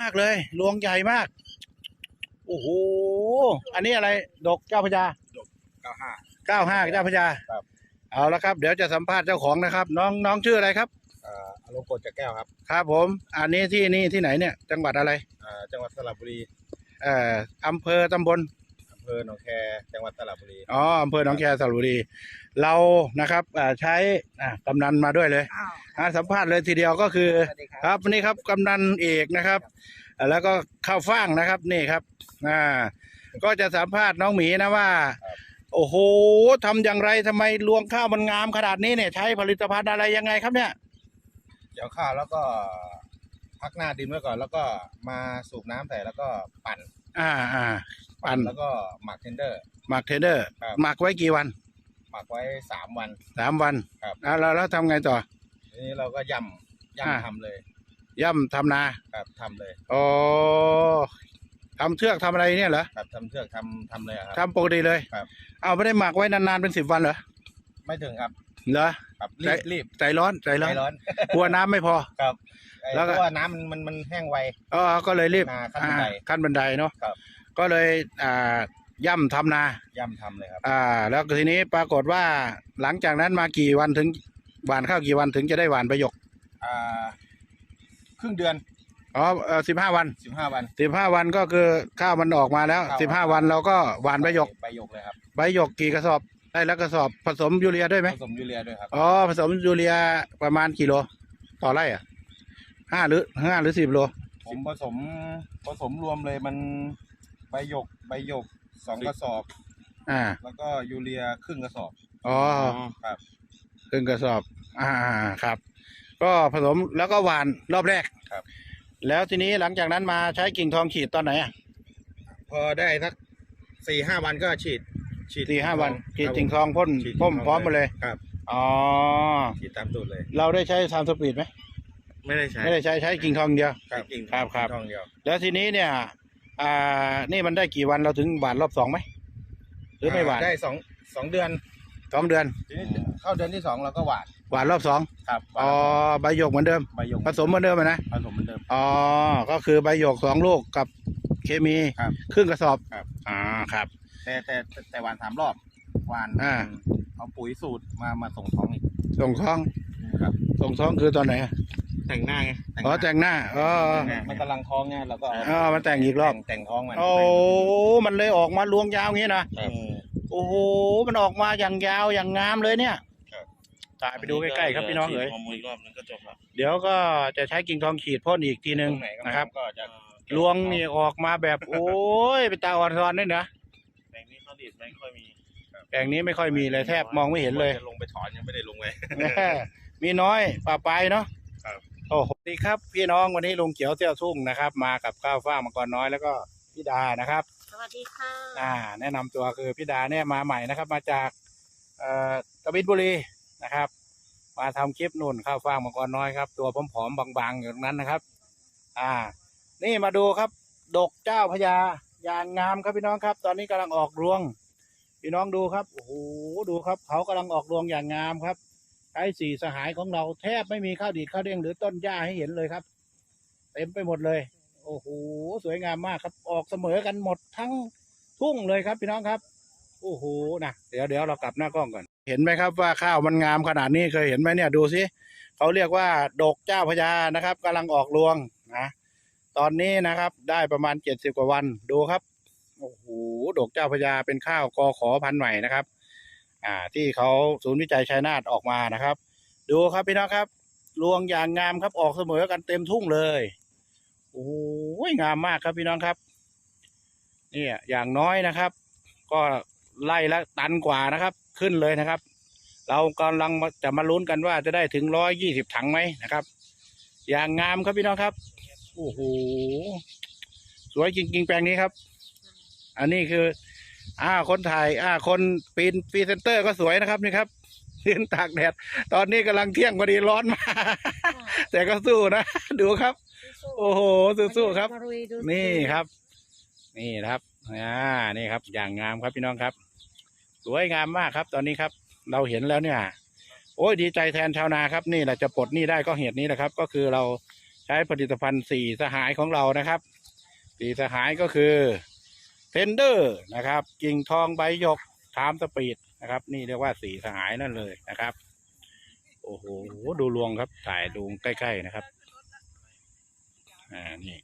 มากเลยรวงใหญ่มาก โอ้โห อันนี้อะไรดอกเจ้าพระยาเก้าห้าเก้าห้าเจ้าพระยาครับ เอาละครับ เดี๋ยวจะสัมภาษณ์เจ้าของนะครับ น้องน้องชื่ออะไรครับเอ่ออารมณ์กดจากแก้วครับครับผม อันนี้ที่นี่ที่ไหนเนี่ย จังหวัดอะไรอ่าจังหวัดสระบุรีเอ่ออำเภอตำบลอำ เภอหนองแคจังหวัดสระบุรีอ๋ออำเภอหนองแคสระบุรี เรานะครับอ่าใช้อ่ากำนันมาด้วยเลยอ่าสัมภาษณ์เลยทีเดียวก็คือครับนี่ครับกำนันเอกนะครับอ่าแล้วก็ข้าวฟ่างนะครับนี่ครับอ่าก็จะสัมภาษณ์น้องหมีนะว่า โอ้โหทำอย่างไรทำไมรวงข้าวมันงามขนาดนี้เนี่ยใช้ผลิตภัณฑ์อะไรยังไงครับเนี่ย เกี่ยวข้าวแล้วก็พักหน้าดินไว้ก่อน แล้วก็มาสูบน้ำใส่แล้วก็ปั่นอ่าอ่า ปั่นแล้วก็หมักเทนเดอร์ หมักเทรนเดอร์ ครับ หมักไว้กี่วันหมักไว้สามวัน สามวันครับอ่าแล้วแล้วทำไงต่อ ทีนี้เราก็ย่ำอ่าย่ำทำเลยย่ำทำนาครับทำเลยอ๋อทำเทือกทำอะไรเนี่ยเหรอครับทำเชือกทำทำเลยอะครับ ทำปกติเลยครับ เอาไม่ได้หมักไว้นานๆเป็นสิบวันเหรอไม่ถึงครับเหรอ ครับใจรีบรีบใจร้อนใจร้อนใจร้อนกลัวน้ำไม่พอ ครับไอ้แล้วก็ เพราะว่าน้ำมันมันมันแห้งไวอ๋อก็เลยรีบนาขั้นบันไดอ่าขั้นบันไดเนาะครับ ก็เลยอ่าย่ำทำนาย่ำทำเลยครับอ่า แล้วทีนี้ปรากฏว่าหลังจากนั้นมากี่วันถึงหวานข้าวกี่วันถึงจะได้หวานประโยคอ่าครึ่งเดือนอ๋อสิบห้าวันสิบห้าวันสิบห้าวันก็คือข้าวมันออกมาแล้วข้าวสิบห้าวันเราก็หวานประโยคใบหยกเลยครับใบหยกกี่กระสอบได้แล้วกระสอบผสมยูเรียด้วยไหมผสมยูเรียด้วยครับอ๋อผสมยูเรียประมาณกี่โลต่อไร่อะห้าหรือห้าหรือสิบโลผมผสมผสมรวมเลยมันใบหยกใบหยกสองกระสอบ อ่า แล้วก็ยูเรียครึ่งกระสอบ อ๋อ ครับครึ่งกระสอบ อ่า ครับ ก็ผสมแล้วก็หวานรอบแรก ครับ แล้วทีนี้หลังจากนั้นมาใช้กิ่งทองขีดตอนไหนอะ พอได้สักสี่ห้าวันก็ฉีด ฉีดสี่ห้าวันขีดครับกิ่งทองพ่นฉีดพ่มกิ่งทงพร้อมหมาเลย ครับ อ๋อ ฉีดตามตูดเลย เราได้ใช้ทามสปีดไหม ไม่ได้ใช้ ไม่ได้ใช้ใช้กิ่งทองเดียว ครับ กิ่งครับครับทองเดียว แล้วทีนี้เนี่ย อ่า นี่มันได้กี่วันเราถึงหวานรอบสองไหมหรือไม่หวานได้สองสองเดือนสองเดือนทีนี้เข้าเดือนที่สองเราก็หวานหวานรอบสองครับหวานอ๋อใบหยกเหมือนเดิมใบหยกผสมเหมือนเดิมอะนะผสมเหมือนเดิม อ๋อ ก็คือใบหยกสองลูกกับเคมีครับ ครึ่งกระสอบครับ อ่าครับ แต่แต่แต่แต่หวานสามรอบหวานอ่า เอาปุ๋ยสูตรมามาส่งท้องอีกส่งท้องครับ ส่งท้องคือตอนไหนอะ แต่งหน้าไงอ๋อแต่งหน้าอ๋อมันกำลังท้องไงเราก็เอาอ๋อมันแต่งอีกรอบแต่งแต่งท้องมันโอ้มันเลยออกมาลวงยาวงี้นะครับโอ้โหมันออกมาอย่างยาวอย่างงามเลยเนี่ยครับตายไปดูใกล้ๆครับพี่น้องเอ๋ยฮอร์โมนอีกรอบนึงก็จบแล้วเดี๋ยวก็จะใช้กิ่งทองขีดพ่นอีกทีหนึ่งตรงไหนก็นะครับก็จะลวงนี่ออกมาแบบโอ้ยเป็นตาอ่อนซ้อนด้วยนะแปลงนี้เขาดีดไม่ค่อยมีแปลงนี้ไม่ค่อยมีเลยแทบมองไม่เห็นเลยจะลงไปถอนยังไม่ได้ลงเลยมีน้อยป่าปลายเนาะครับ โอ้โหสวัสดีครับ พี่น้องวันนี้ลุงเขียวเที่ยวทุ่งนะครับ มากับข้าวฟ่างมังกรน้อยแล้วก็พี่ดานะครับ สวัสดีค่ะ อ่า แนะนำตัวคือพี่ดาเนี่ยมาใหม่นะครับ มาจากเอ่อกบินบุรีนะครับ มาทำคลิปนุ่นข้าวฟ่างมังกรน้อยครับ ตัวผอมๆบางๆอย่างนั้นนะครับ อ่า นี่มาดูครับ ดกเจ้าพญายางงามครับพี่น้องครับ ตอนนี้กำลังออกรวง พี่น้องดูครับโอ้โหดูครับ เขากำลังออกรวงอย่างงามครับ ใช้สี่สหายของเราแทบไม่มีข้าวดีดข้าวเด้งหรือต้นหญ้าให้เห็นเลยครับ เต็มไปหมดเลย โอ้โหสวยงามมากครับ ออกเสมอกันหมดทั้งทุ่งเลยครับพี่น้องครับ โอ้โหนะเดี๋ยวเดี๋ยวเรากลับหน้ากล้องก่อน เห็นไหมครับว่าข้าวมันงามขนาดนี้เคยเห็นไหมเนี่ยดูสิเขาเรียกว่าดกเจ้าพญานะครับกำลังออกรวงนะตอนนี้นะครับ ได้ประมาณเจ็ดสิบกว่าวันดูครับโอ้โหดอกเจ้าพญาเป็นข้าวกอขอพันธุ์ใหม่นะครับ อ่าที่เขาศูนย์วิจัยชัยนาทออกมานะครับ ดูครับพี่น้องครับรวงอย่างงามครับออกเสมอกันเต็มทุ่งเลยโอ้โหงามมากครับพี่น้องครับเนี่ยอย่างน้อยนะครับ ก็ไล่ละตันกว่านะครับ ขึ้นเลยนะครับ เรากำลังจะมาลุ้นกันว่าจะได้ถึงร้อยยี่สิบถังไหมนะครับ อย่างงามครับพี่น้องครับโอ้โหสวยจริงๆแปลงนี้ครับ อันนี้คือ อ่าคนถ่ายอ่าคนปีนพรีเซนเตอร์ก็สวยนะครับนี่ครับยืนตากแดด ตอนนี้กำลังเที่ยงพอดีร้อนมากแต่ก็สู้นะ ดูครับ โอ้โหสู้ๆครับมาลุยดูนี่ครับ นี่นะครับอ่านี่ครับ อย่างงามครับพี่น้องครับ สวยงามมากครับ ตอนนี้ครับ เราเห็นแล้วเนี่ย โอ้ยดีใจแทนชาวนาครับ นี่แหละจะปลดหนี้ได้ก็เหตุนี้แหละครับ ก็คือเราใช้ผลิตภัณฑ์สี่สหายของเรานะครับ สี่สหายก็คือ เซนเดอร์นะครับ กิ่งทองใบหยกทามสปีดนะครับ นี่เรียกว่าสีสหายนั่นเลยนะครับ โอ้โหดูรวงครับถ่ายดูใกล้ๆนะครับ อ่านี่